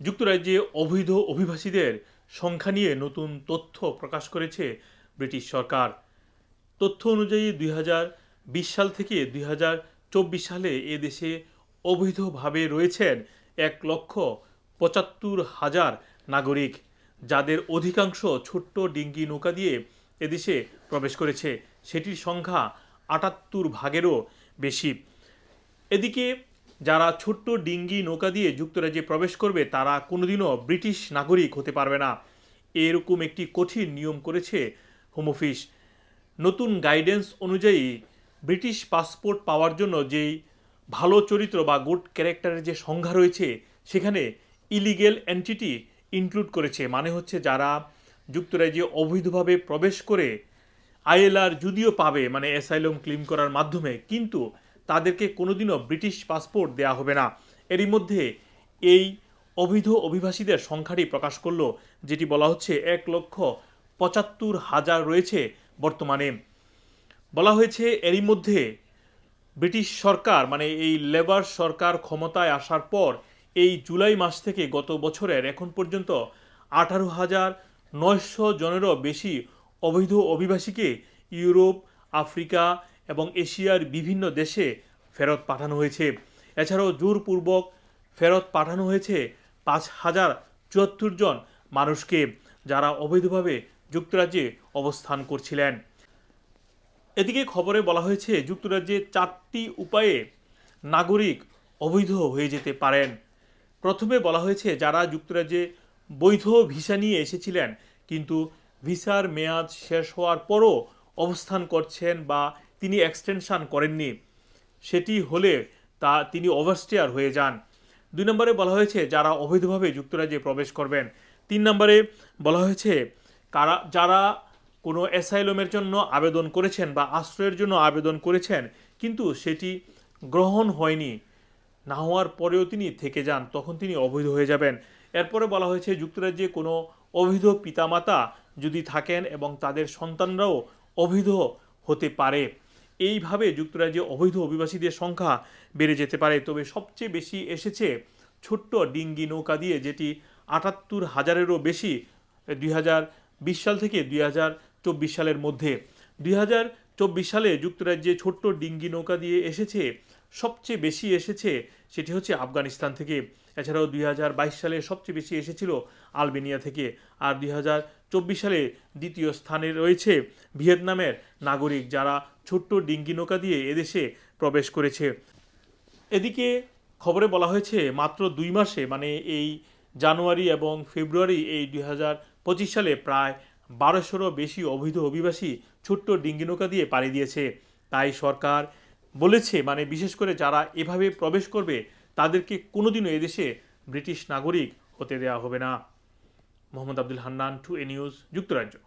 যুক্তরাজ্যে অবৈধ অভিবাসীদের সংখ্যা নিয়ে নতুন তথ্য প্রকাশ করেছে ব্রিটিশ সরকার। তথ্য অনুযায়ী দুই বিশ সাল থেকে দুই চব্বিশ সালে এ দেশে অবৈধভাবে রয়েছেন এক লক্ষ পঁচাত্তর হাজার নাগরিক, যাদের অধিকাংশ ছোট্ট ডিঙ্গি নৌকা দিয়ে এদেশে প্রবেশ করেছে। সেটির সংখ্যা আটাত্তর ভাগেরও বেশি। এদিকে যারা ছোট্ট ডিঙ্গি নৌকা দিয়ে যুক্তরাজ্যে প্রবেশ করবে, তারা কোনোদিনও ব্রিটিশ নাগরিক হতে পারবে না। এরকম একটি কঠিন নিয়ম করেছে হোম অফিস। নতুন গাইডেন্স অনুযায়ী, ব্রিটিশ পাসপোর্ট পাওয়ার জন্য যেই ভালো চরিত্র বা গুড ক্যারেক্টারের যে সংজ্ঞা রয়েছে, সেখানে ইলিগেল এন্টিটি ইনক্লুড করেছে। মানে হচ্ছে যারা যুক্তরাজ্যে অবৈধভাবে প্রবেশ করে, আইএলআর যদিও পাবে মানে অ্যাসাইলম ক্লেম করার মাধ্যমে, কিন্তু তাদেরকে কোনোদিনও ব্রিটিশ পাসপোর্ট দেওয়া হবে না। এরই মধ্যে এই অবৈধ অভিবাসীদের সংখ্যাটি প্রকাশ করল, যেটি বলা হচ্ছে এক লক্ষ পঁচাত্তর হাজার রয়েছে বর্তমানে। বলা হয়েছে এরই মধ্যে ব্রিটিশ সরকার মানে এই লেবার সরকার ক্ষমতায় আসার পর এই জুলাই মাস থেকে গত বছরের এখন পর্যন্ত আঠারো হাজার নয়শো জনেরও বেশি অবৈধ অভিবাসীকে ইউরোপ, আফ্রিকা এবং এশিয়ার বিভিন্ন দেশে ফেরত পাঠানো হয়েছে। এছাড়াও জোরপূর্বক ফেরত পাঠানো হয়েছে পাঁচ হাজার চুয়াত্তর জন মানুষকে, যারা অবৈধভাবে যুক্তরাজ্যে অবস্থান করছিলেন। এদিকে খবরে বলা হয়েছে, যুক্তরাজ্যে চারটি উপায়ে নাগরিক অবৈধ হয়ে যেতে পারেন। প্রথমে বলা হয়েছে, যারা যুক্তরাজ্যে বৈধ ভিসা নিয়ে এসেছিলেন, কিন্তু ভিসার মেয়াদ শেষ হওয়ার পরও অবস্থান করছেন বা তিনি এক্সটেনশান করেননি। সেটি হলে তা তিনি ওভারস্টেয়ার হয়ে যান। দুই নম্বরে বলা হয়েছে, যারা অবৈধভাবে যুক্তরাজ্যে প্রবেশ করবেন। তিন নম্বরে বলা হয়েছে, কারা, যারা কোনো অ্যাসাইলমের জন্য আবেদন করেছেন বা আশ্রয়ের জন্য আবেদন করেছেন, কিন্তু সেটি গ্রহণ হয়নি। না হওয়ার পরেও তিনি থেকে যান, তখন তিনি অবৈধ হয়ে যাবেন। এরপরে বলা হয়েছে, যুক্তরাজ্যে কোনো অবৈধ পিতামাতা যদি থাকেন এবং তাদের সন্তানরাও অবৈধ হতে পারে। এইভাবে যুক্তরাজ্যে অবৈধ অভিবাসীদের সংখ্যা বেড়ে যেতে পারে। তবে সবচেয়ে বেশি এসেছে ছোট্ট ডিঙ্গি নৌকা দিয়ে, যেটি আটাত্তর হাজারেরও বেশি দুই বিশ সাল থেকে দুই চব্বিশ সালের মধ্যে। দুই চব্বিশ সালে যুক্তরাজ্যে ছোট্ট ডিঙ্গি নৌকা দিয়ে এসেছে সবচেয়ে বেশি এসেছে সেটি হচ্ছে আফগানিস্তান থেকে। এছাড়াও দুই হাজার বাইশ সালে সবচেয়ে বেশি এসেছিল আলবেনিয়া থেকে। আর দুই চব্বিশ সালে দ্বিতীয় স্থানে রয়েছে ভিয়েতনামের নাগরিক যারা ছোট্ট ডিঙ্গি নৌকা দিয়ে এদেশে প্রবেশ করেছে। এদিকে খবরে বলা হয়েছে, মাত্র দুই মাসে মানে এই জানুয়ারি এবং ফেব্রুয়ারি এই দুই পঁচিশ সালে প্রায় বারোশোরও বেশি অবৈধ অভিবাসী ছোট্ট ডিঙ্গি নৌকা দিয়ে পাড়ি দিয়েছে। তাই সরকার বলেছে মানে বিশেষ করে যারা এভাবে প্রবেশ করবে, তাদেরকে কোনোদিনও এদেশে ব্রিটিশ নাগরিক হতে দেওয়া হবে না। মোহাম্মদ আব্দুল হান্নান, টু এ নিউজ, যুক্তরাজ্য।